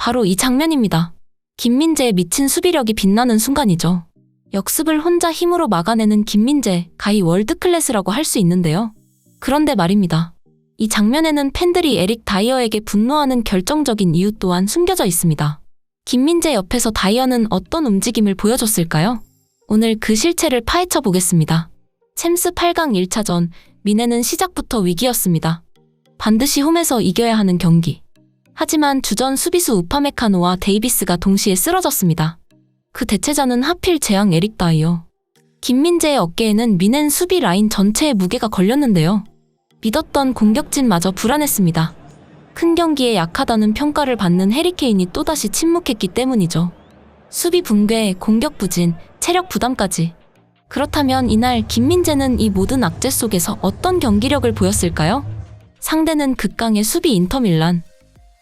바로 이 장면입니다. 김민재의 미친 수비력이 빛나는 순간이죠. 역습을 혼자 힘으로 막아내는 김민재, 가히 월드클래스라고 할 수 있는데요. 그런데 말입니다. 이 장면에는 팬들이 에릭 다이어에게 분노하는 결정적인 이유 또한 숨겨져 있습니다. 김민재 옆에서 다이어는 어떤 움직임을 보여줬을까요? 오늘 그 실체를 파헤쳐 보겠습니다. 챔스 8강 1차전, 미네는 시작부터 위기였습니다. 반드시 홈에서 이겨야 하는 경기. 하지만 주전 수비수 우파메카노와 데이비스가 동시에 쓰러졌습니다. 그 대체자는 하필 재앙 에릭 다이어. 김민재의 어깨에는 미넨 수비 라인 전체의 무게가 걸렸는데요. 믿었던 공격진마저 불안했습니다. 큰 경기에 약하다는 평가를 받는 해리케인이 또다시 침묵했기 때문이죠. 수비 붕괴, 공격 부진, 체력 부담까지. 그렇다면 이날 김민재는 이 모든 악재 속에서 어떤 경기력을 보였을까요? 상대는 극강의 수비 인터밀란.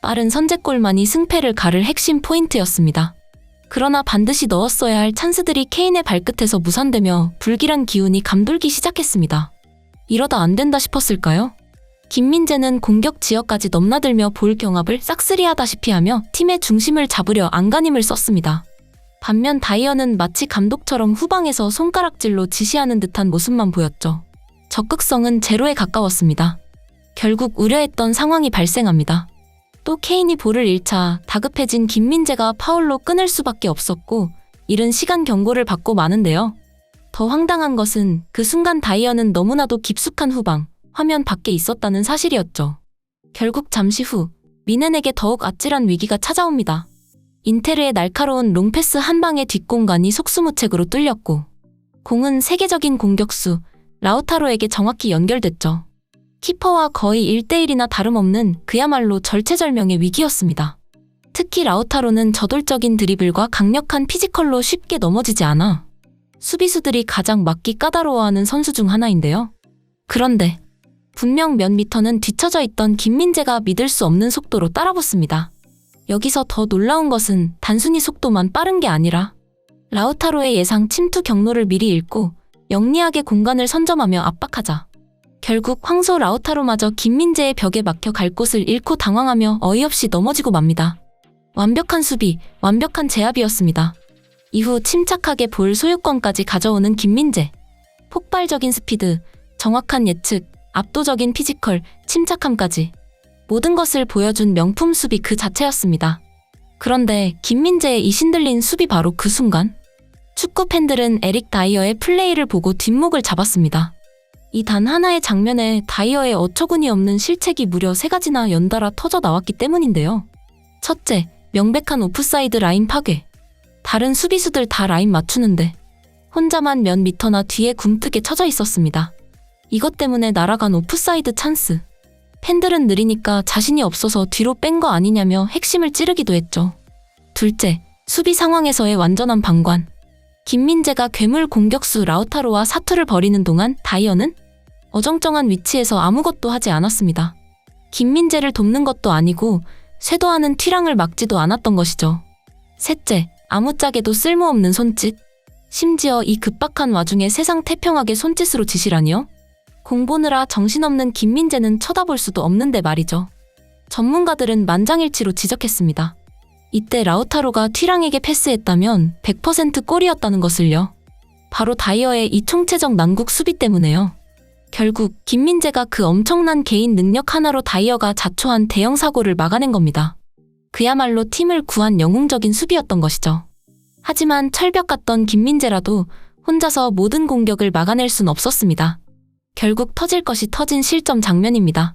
빠른 선제골만이 승패를 가를 핵심 포인트였습니다. 그러나 반드시 넣었어야 할 찬스들이 케인의 발끝에서 무산되며 불길한 기운이 감돌기 시작했습니다. 이러다 안 된다 싶었을까요? 김민재는 공격 지역까지 넘나들며 볼 경합을 싹쓸이하다시피 하며 팀의 중심을 잡으려 안간힘을 썼습니다. 반면 다이어는 마치 감독처럼 후방에서 손가락질로 지시하는 듯한 모습만 보였죠. 적극성은 제로에 가까웠습니다. 결국 우려했던 상황이 발생합니다. 또 케인이 볼을 잃자 다급해진 김민재가 파울로 끊을 수밖에 없었고 이른 시간 경고를 받고 마는데요. 더 황당한 것은 그 순간 다이어는 너무나도 깊숙한 후방, 화면 밖에 있었다는 사실이었죠. 결국 잠시 후 미넨에게 더욱 아찔한 위기가 찾아옵니다. 인테르의 날카로운 롱패스 한 방의 뒷공간이 속수무책으로 뚫렸고 공은 세계적인 공격수 라우타로에게 정확히 연결됐죠. 키퍼와 거의 1대1이나 다름없는 그야말로 절체절명의 위기였습니다. 특히 라우타로는 저돌적인 드리블과 강력한 피지컬로 쉽게 넘어지지 않아 수비수들이 가장 막기 까다로워하는 선수 중 하나인데요. 그런데 분명 몇 미터는 뒤처져 있던 김민재가 믿을 수 없는 속도로 따라붙습니다. 여기서 더 놀라운 것은 단순히 속도만 빠른 게 아니라 라우타로의 예상 침투 경로를 미리 읽고 영리하게 공간을 선점하며 압박하자. 결국 황소 라우타로마저 김민재의 벽에 막혀 갈 곳을 잃고 당황하며 어이없이 넘어지고 맙니다. 완벽한 수비, 완벽한 제압이었습니다. 이후 침착하게 볼 소유권까지 가져오는 김민재. 폭발적인 스피드, 정확한 예측, 압도적인 피지컬, 침착함까지. 모든 것을 보여준 명품 수비 그 자체였습니다. 그런데 김민재의 이 신들린 수비 바로 그 순간 축구 팬들은 에릭 다이어의 플레이를 보고 뒷목을 잡았습니다. 이 단 하나의 장면에 다이어의 어처구니 없는 실책이 무려 세 가지나 연달아 터져 나왔기 때문인데요. 첫째, 명백한 오프사이드 라인 파괴. 다른 수비수들 다 라인 맞추는데 혼자만 몇 미터나 뒤에 굼뜨게 쳐져 있었습니다. 이것 때문에 날아간 오프사이드 찬스. 팬들은 느리니까 자신이 없어서 뒤로 뺀 거 아니냐며 핵심을 찌르기도 했죠. 둘째, 수비 상황에서의 완전한 방관. 김민재가 괴물 공격수 라우타로와 사투를 벌이는 동안 다이어는 어정쩡한 위치에서 아무것도 하지 않았습니다. 김민재를 돕는 것도 아니고 쇄도하는 튀랑을 막지도 않았던 것이죠. 셋째, 아무짝에도 쓸모없는 손짓. 심지어 이 급박한 와중에 세상 태평하게 손짓으로 지시라니요? 공보느라 정신없는 김민재는 쳐다볼 수도 없는데 말이죠. 전문가들은 만장일치로 지적했습니다. 이때 라우타로가 튀랑에게 패스했다면 100% 골이었다는 것을요. 바로 다이어의 이 총체적 난국 수비 때문에요. 결국 김민재가 그 엄청난 개인 능력 하나로 다이어가 자초한 대형 사고를 막아낸 겁니다. 그야말로 팀을 구한 영웅적인 수비였던 것이죠. 하지만 철벽 같던 김민재라도 혼자서 모든 공격을 막아낼 순 없었습니다. 결국 터질 것이 터진 실점 장면입니다.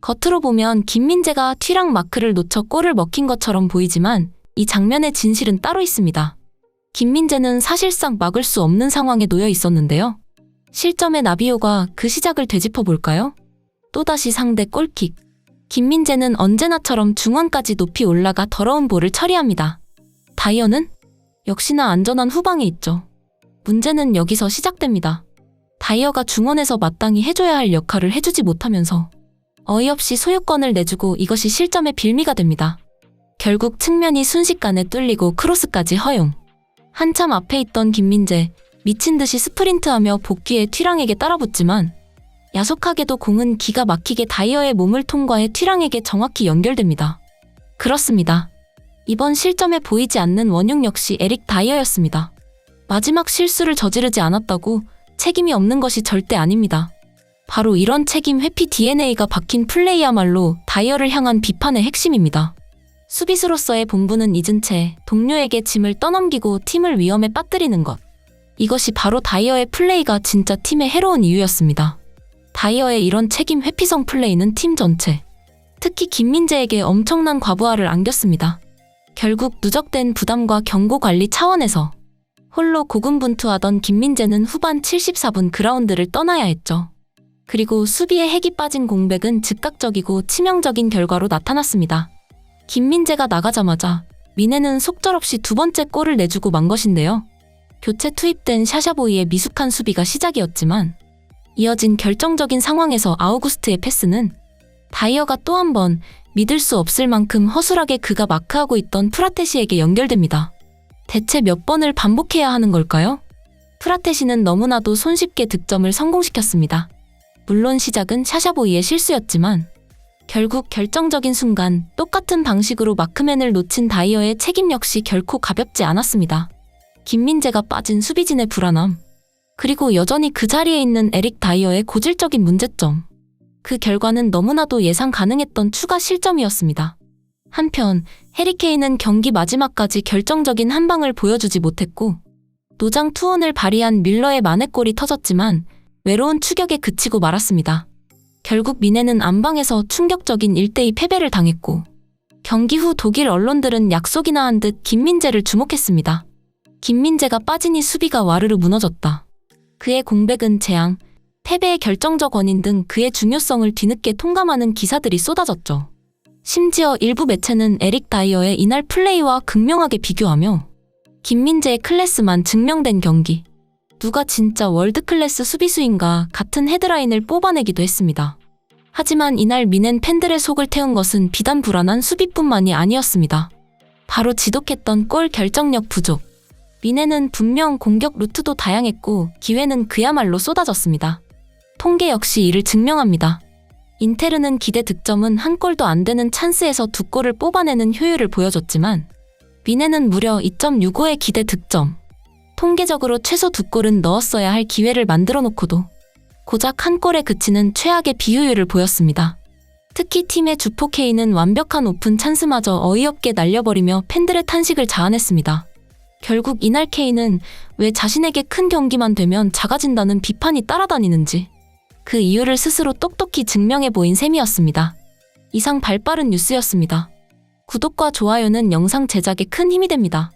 겉으로 보면 김민재가 튀랑 마크를 놓쳐 골을 먹힌 것처럼 보이지만 이 장면의 진실은 따로 있습니다. 김민재는 사실상 막을 수 없는 상황에 놓여 있었는데요. 실점의 나비오가 그 시작을 되짚어 볼까요? 또다시 상대 골킥. 김민재는 언제나처럼 중원까지 높이 올라가 더러운 볼을 처리합니다. 다이어는 역시나 안전한 후방에 있죠. 문제는 여기서 시작됩니다. 다이어가 중원에서 마땅히 해줘야 할 역할을 해주지 못하면서 어이없이 소유권을 내주고 이것이 실점의 빌미가 됩니다. 결국 측면이 순식간에 뚫리고 크로스까지 허용. 한참 앞에 있던 김민재, 미친 듯이 스프린트하며 복귀에 튀랑에게 따라붙지만 야속하게도 공은 기가 막히게 다이어의 몸을 통과해 튀랑에게 정확히 연결됩니다. 그렇습니다. 이번 실점에 보이지 않는 원흉 역시 에릭 다이어였습니다. 마지막 실수를 저지르지 않았다고 책임이 없는 것이 절대 아닙니다. 바로 이런 책임 회피 DNA가 박힌 플레이야말로 다이어를 향한 비판의 핵심입니다. 수비수로서의 본분은 잊은 채 동료에게 짐을 떠넘기고 팀을 위험에 빠뜨리는 것. 이것이 바로 다이어의 플레이가 진짜 팀에 해로운 이유였습니다. 다이어의 이런 책임 회피성 플레이는 팀 전체, 특히 김민재에게 엄청난 과부하를 안겼습니다. 결국 누적된 부담과 경고 관리 차원에서 홀로 고군분투하던 김민재는 후반 74분 그라운드를 떠나야 했죠. 그리고 수비에 핵이 빠진 공백은 즉각적이고 치명적인 결과로 나타났습니다. 김민재가 나가자마자 미네는 속절없이 두 번째 골을 내주고 만 것인데요. 교체 투입된 샤샤보이의 미숙한 수비가 시작이었지만 이어진 결정적인 상황에서 아우구스트의 패스는 다이어가 또 한 번 믿을 수 없을 만큼 허술하게 그가 마크하고 있던 프라테시에게 연결됩니다. 대체 몇 번을 반복해야 하는 걸까요? 프라테시는 너무나도 손쉽게 득점을 성공시켰습니다. 물론 시작은 샤샤보이의 실수였지만 결국 결정적인 순간 똑같은 방식으로 마크맨을 놓친 다이어의 책임 역시 결코 가볍지 않았습니다. 김민재가 빠진 수비진의 불안함, 그리고 여전히 그 자리에 있는 에릭 다이어의 고질적인 문제점. 그 결과는 너무나도 예상 가능했던 추가 실점이었습니다. 한편 해리케인은 경기 마지막까지 결정적인 한 방을 보여주지 못했고 노장 투혼을 발휘한 밀러의 만회골이 터졌지만 외로운 추격에 그치고 말았습니다. 결국 미네는 안방에서 충격적인 1대2 패배를 당했고 경기 후 독일 언론들은 약속이나 한 듯 김민재를 주목했습니다. 김민재가 빠지니 수비가 와르르 무너졌다. 그의 공백은 재앙, 패배의 결정적 원인 등 그의 중요성을 뒤늦게 통감하는 기사들이 쏟아졌죠. 심지어 일부 매체는 에릭 다이어의 이날 플레이와 극명하게 비교하며 김민재의 클래스만 증명된 경기, 누가 진짜 월드 클래스 수비수인가 같은 헤드라인을 뽑아내기도 했습니다. 하지만 이날 미넨 팬들의 속을 태운 것은 비단 불안한 수비뿐만이 아니었습니다. 바로 지독했던 골 결정력 부족. 미넨은 분명 공격 루트도 다양했고 기회는 그야말로 쏟아졌습니다. 통계 역시 이를 증명합니다. 인테르는 기대 득점은 한 골도 안 되는 찬스에서 두 골을 뽑아내는 효율을 보여줬지만 미네는 무려 2.65의 기대 득점. 통계적으로 최소 두 골은 넣었어야 할 기회를 만들어 놓고도 고작 한 골에 그치는 최악의 비효율을 보였습니다. 특히 팀의 주포 K는 완벽한 오픈 찬스마저 어이없게 날려버리며 팬들의 탄식을 자아냈습니다. 결국 이날 K는 왜 자신에게 큰 경기만 되면 작아진다는 비판이 따라다니는지 그 이유를 스스로 똑똑히 증명해 보인 셈이었습니다. 이상 발빠른 뉴스였습니다. 구독과 좋아요는 영상 제작에 큰 힘이 됩니다.